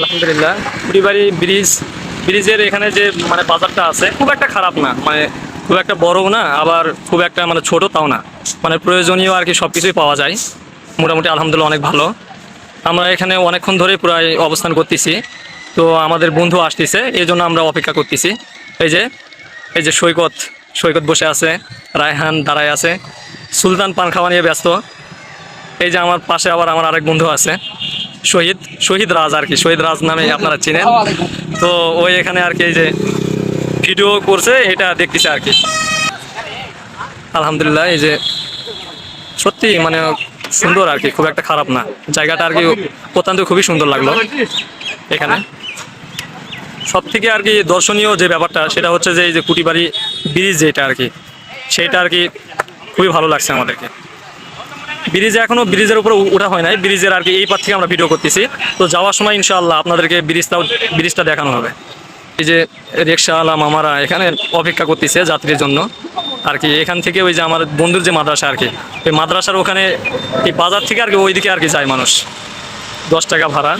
আলহামদুলিল্লাহ। কুড়িবাড়ি ব্রিজ, ব্রিজের এখানে যে মানে বাজারটা আছে, খুব একটা খারাপ না। মানে খুব একটা বড়ও না, আবার খুব একটা মানে ছোট তাও না। মানে প্রয়োজনীয় আর কি সব কিছুই পাওয়া যায়। মোটামুটি আলহামদুলিল্লাহ অনেক ভালো। আমরা এখানে অনেকক্ষণ ধরে প্রায় অবস্থান করতেছি। তো আমাদের বন্ধু আসতেছে এই জন্য আমরা অপেক্ষা করতেছি। এই যে এই যে সৈকত সৈকত বসে আছে, রায়হান দাঁড়ায় আছে। সুলতান পান খাওয়া নিয়ে ব্যস্ত। এই যে আমার পাশে আবার আমার আরেক বন্ধু আছে। শহীদ শহীদ রাজ আর কি, শহীদ রাজ নামে আপনারা চিনেন। তো ওই এখানে আর কি এই যে ভিডিও করছে, এটা দেখতেছে আর কি। আলহামদুলিল্লাহ, এই যে সত্যি মানে সুন্দর আর কি, খুব একটা খারাপ না। জায়গাটা আর কি অত্যন্ত খুবই সুন্দর লাগল এখানে। সব থেকে আর কি দর্শনীয় যে ব্যাপারটা, সেটা হচ্ছে যে এই যে কুটিবাড়ি ব্রিজ যেটা আর কি, সেটা আর কি খুবই ভালো লাগছে আমাদেরকে। ব্রিজে এখনও ব্রিজের উপরে ওঠা হয় নাই। ব্রিজের আর কি এই পার থেকে আমরা ভিডিও করতেছি। তো যাওয়ার সময় ইনশাআল্লাহ আপনাদেরকে ব্রিজটাও ব্রিজটা দেখানো হবে। এই যে রিক্সাওয়ালা মামারা এখানে অপেক্ষা করতেছে যাত্রীর জন্য। আর কি এখান থেকে ওই যে আমার বন্ধুর যে মাদ্রাসা আর কি, ওই মাদ্রাসার ওখানে এই বাজার থেকে আর কি ওইদিকে আর কি যায় মানুষ। দশ টাকা ভাড়া।